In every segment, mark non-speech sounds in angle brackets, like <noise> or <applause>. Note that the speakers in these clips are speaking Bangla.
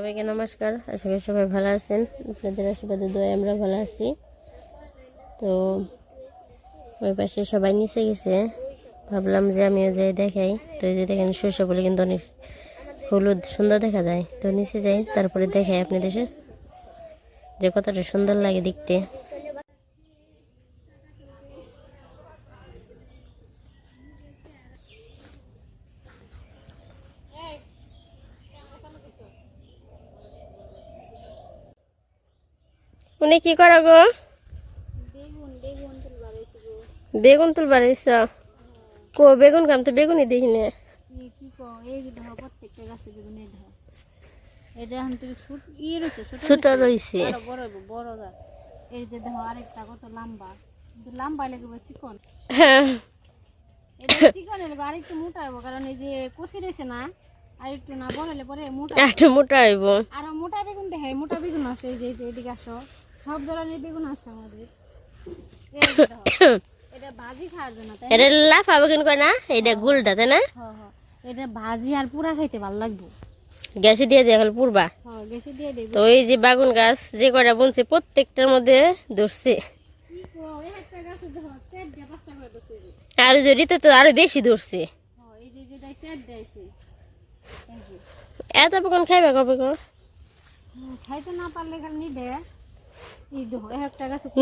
সবাইকে নমস্কার। আশা করি সবাই ভালো আছেন। আপনাদের আশীর্বাদে দোয়া আমরা ভালো আছি। তো ওই পাশে সবাই নিচে গেছে। ভাবলাম যে আমিও যাই দেখাই। তো এই যে দেখেন, সরষে বলে কিন্তু অনেক হলুদ সুন্দর দেখা যায়। তো নিচে যাই, তারপরে দেখাই আপনাদের যে কতটা সুন্দর লাগে দেখতে। উনি কি করো গো? বেগুন তুলবার এসছ কো বেগুন কাম তো বেগুনই দেখি না। তুমি ছোট রয়েছে ছোট ছোট রইছে। বড় বড় হইবো, বড় এই যে দেখো আরেকটা কত লম্বা। কিন্তু লম্বা লাগবে চিকন? হ্যাঁ। মোটা হইব? কারণ এই যে কচি রয়েছে না আর মোটা একটু মোটা হইব। আর মোটা বেগুন দেখে মোটা বেগুন আছে যে এদিকে আসো। সব ধরনের বেগুন আছে আমাদের। এটা ভাজি খাওয়ার জন্য এটা লাফা বেগুন কয় না? এটা গুলটা তাই না? হ্যাঁ হ্যাঁ। এটা ভাজি আর পুরা খাইতে ভালো লাগবে। গ্যাসে দিয়ে দিয়ে খালি পুরবা। হ্যাঁ তো এই যে বাগুন গাছ যে কয়টা বুনছে প্রত্যেকটার মধ্যে ধরছে। আর জড়িতে তো আরও বেশি ধরছে। হ্যাঁ। এত বেগুন খাইবা কবে খাইতে না পারলে খালি নিবে।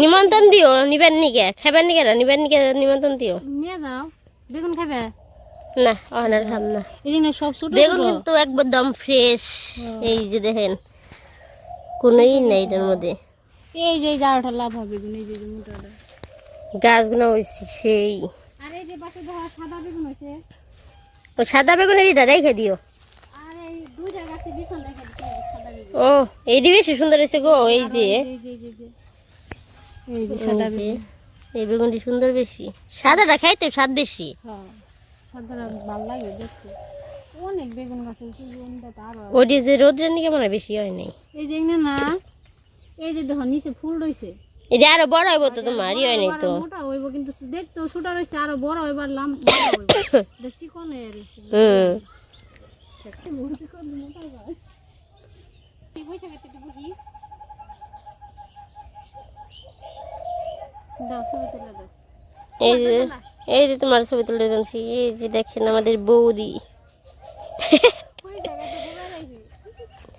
নিমন্ত্রণ দিও নিবেন নিকে খাইবার নিকে না নিবেন নিকে নিমন্ত্রণ দিও। নিয়ে যাও। বেগুন খাবে? না অনার খাম না। এই সব ছোট বেগুন। কিন্তু একদম ফ্রেশ। এই যে দেখেন কোনোই নেই এটার মধ্যে। এই যে জারটা লাভ হবে বেগুন, এই যে মোটাটা। গাছগুলো হয়েছে সেই। আর এই যে পাশে সাদা বেগুন হয়েছে ও সাদা এটা রেখে দিও। আর এই দুইটা গাছে বিছান রেখে দিচ্ছে এই যে সাদা বেগুন ও এইটি বেশি সুন্দর হয়েছে গো এই যে। এই বেগুনটি সুন্দর বেশি। সাদাটা খাইতে স্বাদ বেশি। হ্যাঁ ওটি যে রোদ্রের নিকে মনে বেশি হয় নাই। এই যে না এই যে দেখো নিচে ফুল রয়েছে এটা আরও বড় হইব তো তোমার হয় নাই তো। মোটা হইব কিন্তু দেখতে ছোট রয়েছে আরও বড় লাম <coughs> হুম। এই বৈশাখে একটু বসি। দাও ছবি তুলে দাও। এই যে এই যে তোমার ছবি তুলে দেবেছি এই যে দেখেন আমাদের বৌদি।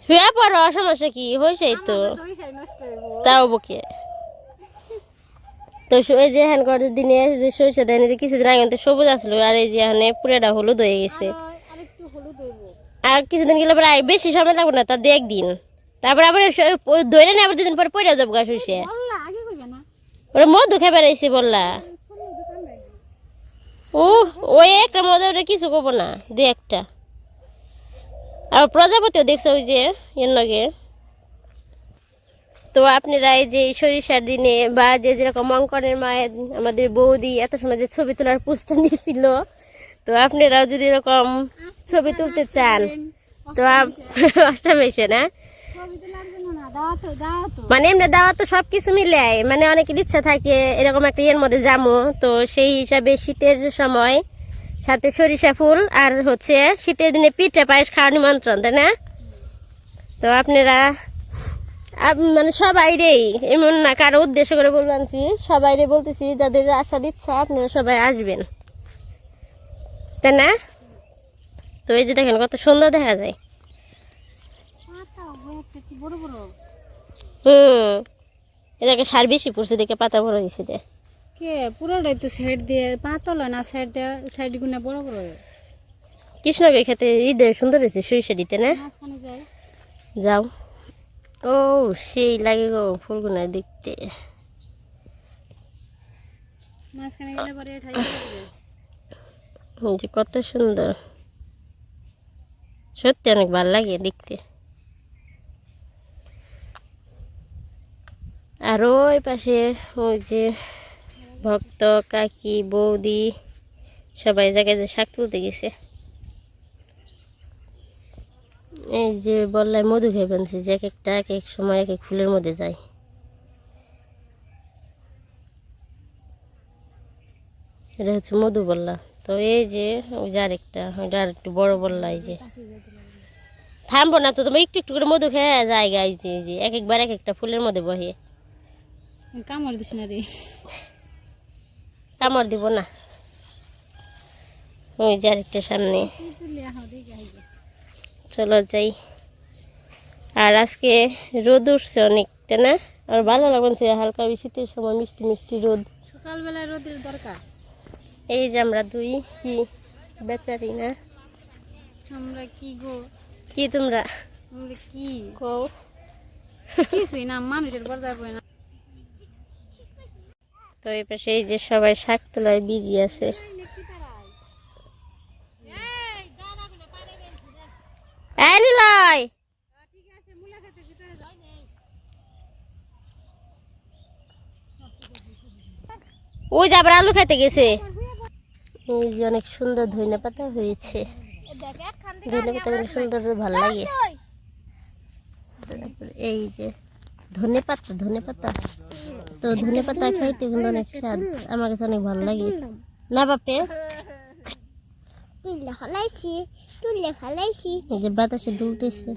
হয়ে পড়ো সমস্যা কি? হয়েছে তো। তাও বকে। তো এই যে হ্যান করার দিনে যে সরষে দেয়নি যে কিছুদিন আগে তো সবুজ আসলো আর এই যে এখানে পুরাটা হলুদ হয়ে গেছে। আরেকটু হলুদ হইব। আর কিছুদিন গেলে পরে বেশি সময় লাগবে না তার দু একদিন তারপর আবার ধরে না আবার দুদিন পরে পড়ে যাব গা ওরা মধু খেয়ে বেড়াইছে বললা। ও ওই একটা মজা ওটা কিছু করব না দু একটা। আর প্রজাপতিও দেখছ ওই যে এর লগে? তো আপনারা এই যে সরিষার দিনে বা যে যেরকম অঙ্কনের মায়ের আমাদের বৌদি এত সময় যে ছবি তোলার পুস্ত নিয়েছিল তো আপনারাও যদি এরকম ছবি তুলতে চান তো আপ- <laughs> অষ্টমী এসে না? মানে এমনি দাওয়া তো সব কিছু মিলে মানে অনেকের ইচ্ছা থাকে এরকম একটা ইয়ের মধ্যে যাব তো সেই হিসাবে শীতের সময় সাথে সরিষা ফুল আর হচ্ছে শীতের দিনে পিঠে পায়েস খাওয়া নিমন্ত্রণ, তাই না? তো আপনারা আপ- মানে সবাই রেই এমন না কারও উদ্দেশ্য করে বললামছি সবাই রে বলতেছি, যাদের আসার ইচ্ছা আপনারা সবাই আসবেন। তাই না? তো এই যে দেখেন কত সুন্দর দেখা যায়। কি বড় বড়? হুম। এটাকে সার বেশি পড়ছে দেখে পাতা বড় হয়েছে রে। কে? পুরোটাই তো সাইড দিয়ে পাতল না সাইড দিয়ে সাইড গুনে বড় বড় কৃষ্ণকে খেতে ঈদে সুন্দর হয়েছে সরিষা দিতে না? যাও। ও সেই লাগে গো ফুলগুলো দেখতে। মাঝখানে গেলে পরে ঠাই যাবে। এই যে কত সুন্দর। সত্যি অনেক ভালো লাগে দেখতে। আর ওই পাশে ওই যে ভক্ত, কাকি, বৌদি সবাই জায়গায় যে শাক তুলতে গেছে। এই যে বললাই মধু খেয়ে বানছে যে এক একটা, এক এক সময় এক এক ফুলের মধ্যে যায়। এটা হচ্ছে মধু বললা। তো এই যে, ওই যে আরেকটা, ওইটা আর একটু বড় বললা, এই যে। থামবো না তো তোমার একটু একটু করে মধু খেয়ে জায়গা এই যে এই যে, এক একবার এক একটা ফুলের মধ্যে বহে। কামড় দিস না রে। কামড় দিব না। ওই যে আরেকটা সামনে। চলো যাই। আর আজকে রোদ উঠছে অনেক তাই না? আর ভালো লাগছে হালকা শীতের সময় মিষ্টি মিষ্টি রোদ। সকালবেলায় রোদের দরকার। এই যে আমরা দুই কি বেচারি না? আমরা কি গো? কি তোমরা? কি? কও। কিছুই না মানুষের পর্যায়ে পড়ে না। তো এই পাশে এই যে সবাই শাক তোলায় বিজি আছে। ওই যে আবার আলু খাইতে গেছে। এই যে অনেক সুন্দর ধনে পাতা হয়েছে। ধনে গুলো সুন্দর ভালো লাগে। এই যে ধনে পাতা ধনে পাতা। তো ধনে পাতা খাইতে কিন্তু অনেক স্বাদ। আমার কাছে অনেক ভালো লাগে। না বাপে? তুলে ফেলাইছি তুলে ফেলাইছি। এই যে বাতাসে দুলতেছে।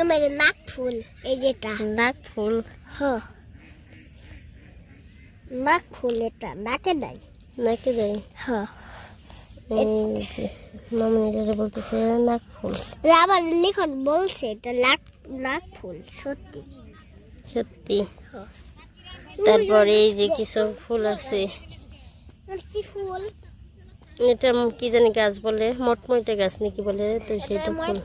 আমার নাক ফুল এই যেটা। নাক ফুল? হ। নাক ফুল এটা নাকে নাই। নাকে যাই হ। মামনি বলতেছে নাক ফুল। আমার লিখন বলছে এটা নাক নাক ফুল সত্যি। সত্যি। তারপরে এই যে কিছু ফুল আছে। কি ফুল? এটা কি জানি গাছ বলে মটমইটা গাছ নাকি বলে তো সেটা ফুল।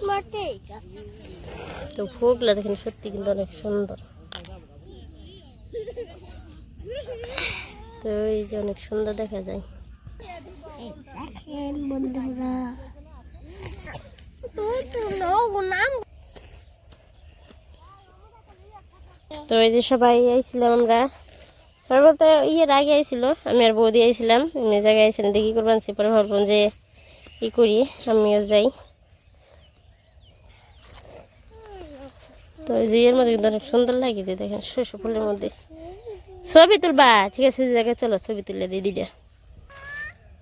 তো ফুলগুলো দেখেন সত্যি কিন্তু অনেক সুন্দর। তো এই যে অনেক সুন্দর দেখা যায়। দেখেন বন্ধুরা। তো এই যে সবাই আইছিলাম আমরা। সবাই বলতে ইয়ের আগে আইছিল, আমি আর বৌদি আইছিলাম। এমনি জায়গায় আইছিলাম দেখি করবান পরে ভাবলাম যে ই করি, আমিও যাই। তো এই যে এর মধ্যে কিন্তু অনেক সুন্দর লাগে যে দেখেন শস্য ফুলের মধ্যে। ছবি তুলবা, ঠিক আছে জায়গায় চলো, ছবি তুলে দিই দিটা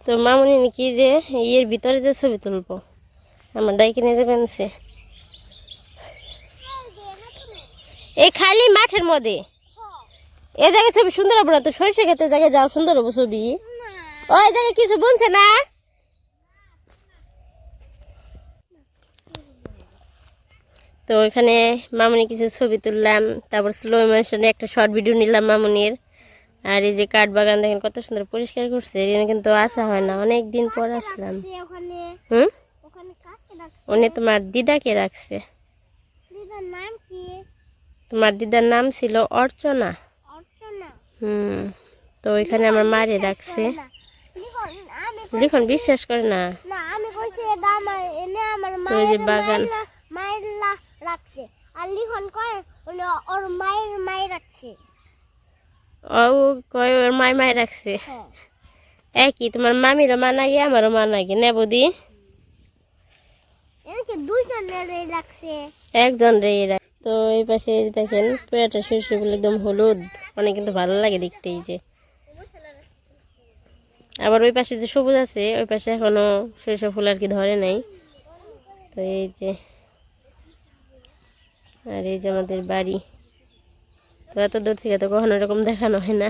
তো মামনি নাকি যে ইয়ের ভিতরে যে ছবি তুলবো? আমার ডাইকে নিয়ে যাবেন সে এই খালি মাঠের মধ্যে। এ জায়গায় ছবি সুন্দর হবে না? তো সরষে খেতে জায়গায় যাও, সুন্দর হব ছবি। ওই জায়গায় কিছু বলছে না? তো ওইখানে মামনি কিছু ছবি তুললাম, তারপর স্লো মোশনে একটা শর্ট ভিডিও নিলাম মামনির। আর এই যে কাঠ বাগান দেখেন কত সুন্দর পরিষ্কার করছে এখানে কিন্তু আসা হয় না অনেক দিন পর আসলাম। হুম? উনি তোমার দিদাকে রাখছে। তোমার দিদার নাম ছিল অর্চনা। অর্চনা? হুম তো ওইখানে আমার মারে রাখছে। লিখন বিশ্বাস করে না? না আমি কইছি এটা আমার এনে আমার তো এই যে বাগান। মায়ের- মায়ের রাখছে। আর লিখন কয় ওর মায়ের মায়ের রাখছে। ও কয় ওর মায় মায় রাখছে। হ্যাঁ। একই তোমার মামিরও মানা গিয়ে আমারও মানা গিয়ে নে বৌদি। একজন রে তো এই পাশে দেখেন পুরাটা শস্যগুলো একদম হলুদ। অনেক কিন্তু ভালো লাগে দেখতে এই যে। আবার ওই পাশে যে সবুজ আছে ওই পাশে এখনও সরিষা ফুল আর কি ধরে নাই। তো এই যে আর এই যে আমাদের বাড়ি। তো এত দূর থেকে তো কখনো এরকম দেখানো হয় না।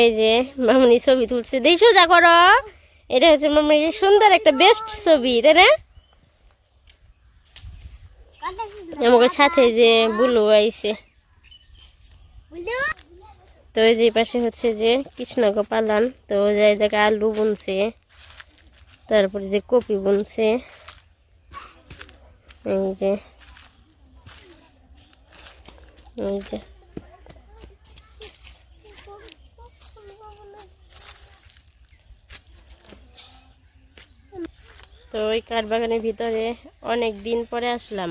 এই যে মামনি ছবি তুলছে। দেই সোজা করো। এটা হচ্ছে মামনি সুন্দর একটা বেস্ট ছবি, তাই না? আমাকে সাথে যে বুলু আইছে। তো এই যে পাশে হচ্ছে যে কৃষ্ণকে পালান তো ওই জায়গায় আলু বুনছে তারপরে যে কপি বুনছে এই যে এই যে। তো ওই কাঠবাগানের ভিতরে অনেক দিন পরে আসলাম।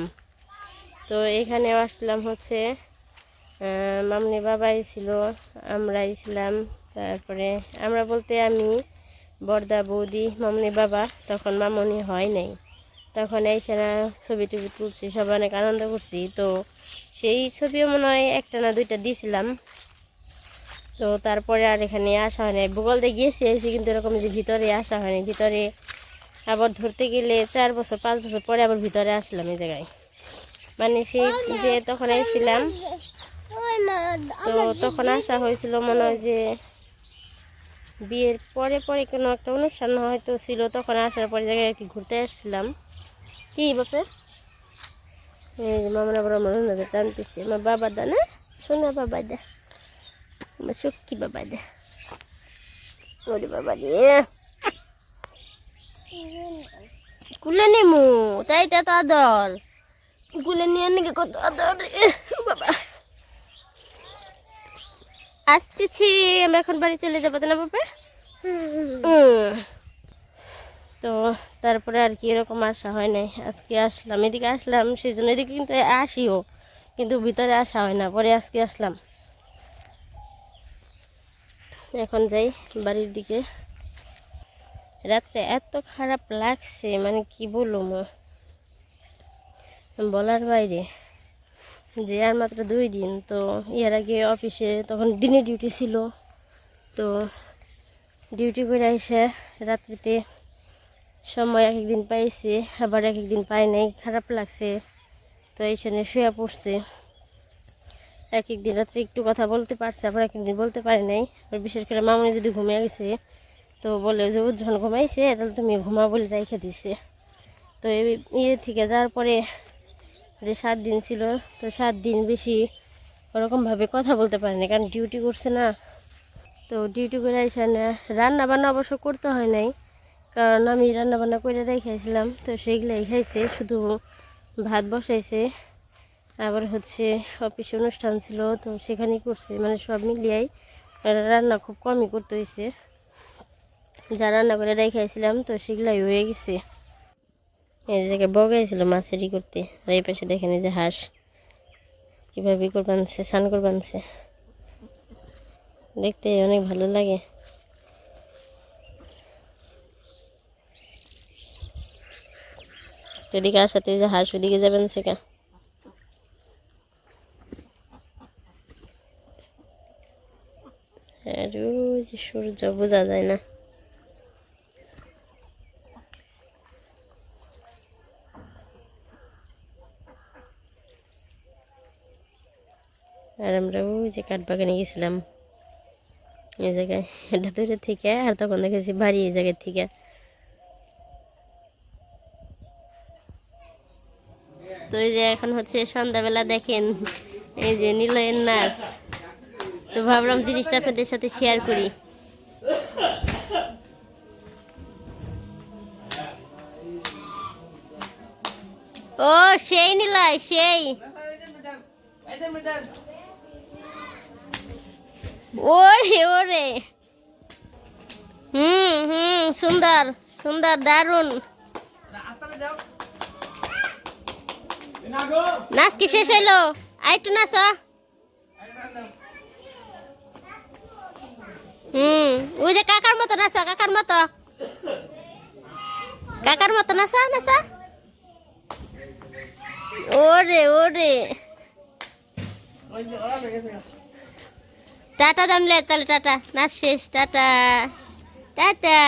তো এখানে আসলাম হচ্ছে মামনি বাবাই ছিল, আমরাই ছিলাম, তারপরে আমরা বলতে আমি, বর্দা বৌদি, মামনি বাবা, তখন মামনি হয় নাই। তখন এই সেনা ছবি টবি তুলছি সবাই অনেক আনন্দ করছি। তো সেই ছবিও মনে হয় একটা না দুইটা দিয়েছিলাম তো তারপরে আর এখানে আসা হয়নি ভূগোলতে গিয়েছি, এসে কিন্তু এরকম যে ভিতরে আসা হয়নি ভিতরে আবার ধরতে গেলে চার বছর, পাঁচ বছর পরে আবার ভিতরে আসলাম এই জায়গায়। মানে সেই যে তখন এসেছিলাম তো তখন আসা হয়েছিল মনে হয় যে বিয়ের পরে পরে কোনো একটা অনুষ্ঠান হয়তো ছিল, তখন আসার পরে জায়গায় আর কি ঘুরতে আসছিলাম। কি যে মামরা বড় মনে নজর টানতেছে। আমার বাবা দা না? শোনা বাবা দা। আমার সত্যি বাবা দা। ওরে বাবা রে। কুলে নিমু, তাই তা তো কুলে নিয়ে নাকি কত বাবা আসতেছি আমরা এখন বাড়ি চলে যাব তো না বাবা তো তারপরে আর কি এরকম আসা হয় নাই আজকে আসলাম এদিকে আসলাম সেই জন্য এদিকে কিন্তু আসিও কিন্তু ভিতরে আসা হয় না পরে আজকে আসলাম এখন যাই বাড়ির দিকে রাত্রে এত খারাপ লাগছে মানে কি বলব বলার বাইরে যে আর মাত্র দুই দিন, তো এর আগে অফিসে তখন দিনে ডিউটি ছিল। তো ডিউটি করে এসে রাত্রিতে সময় এক একদিন পাইছে, আবার এক একদিন পাই নাই, খারাপ লাগছে। তো এইখানে শুয়ে পড়ছে। এক একদিন রাত্রে একটু কথা বলতে পারছে, আবার এক একদিন বলতে পারে নাই। আর বিশেষ করে মামনি যদি ঘুমিয়ে গেছে, তো বলে যে যখন ঘুমাইছে, তাহলে তুমি ঘুমা বলে রেখে দিছে। তো এই ইয়ে থেকে যাওয়ার পরে যে সাত দিন ছিল, তো সাত দিন বেশি ওরকমভাবে কথা বলতে পারেনি, কারণ ডিউটি করছে না। তো ডিউটি করে এসে না রান্না বান্না অবশ্য করতে হয় নাই, কারণ আমি রান্নাবান্না করে রেখেছিলাম তো সেইগুলাই খাইছে, শুধু ভাত বসাইছে। আবার হচ্ছে অফিসে অনুষ্ঠান ছিল, তো সেখানেই করছে মানে সব মিলিয়াই রান্না খুব কমই করতে হয়েছে যা রান্না করে রেখেছিলাম তো সেগুলাই হয়ে গেছে। এই জায়গায় বগাইছিল মাছেরই করতে। আর এই পাশে দেখেন এই যে হাঁস। কীভাবে ই করে বানছে স্নান করে বানছে দেখতে অনেক ভালো লাগে। এদিকে আসাতে যে হাঁস ওদিকে যাবেন সেটা আর যে সূর্য, বোঝা যায় না। আমরা ওই যে কাঠবাগানে গেছিলাম। এই জায়গায়, এটা দূরে থেকে, আর তখন দেখেছি বাড়ি এই জায়গার থেকে। তো এই যে এখন হচ্ছে সন্ধ্যাবেলা দেখেন, এই যে নিলয়ের নাচ। তো ভাবলাম জিনিসটা আপনাদের সাথে শেয়ার করি। ও, সেই নিলয়, সেই। ওরে ওরে। হুম হুম, সুন্দর সুন্দর, দারুণ। নাচ কি শেষ হইল? আইটু নাচ হুম, ওই যে কাকার মতো নাচ, কাকার মতো। কাকার মতো নাচা নাচা ওরে ওরে। টাটা জানলে তাহলে টাটা। নাচ শেষ টাটা। টাটা।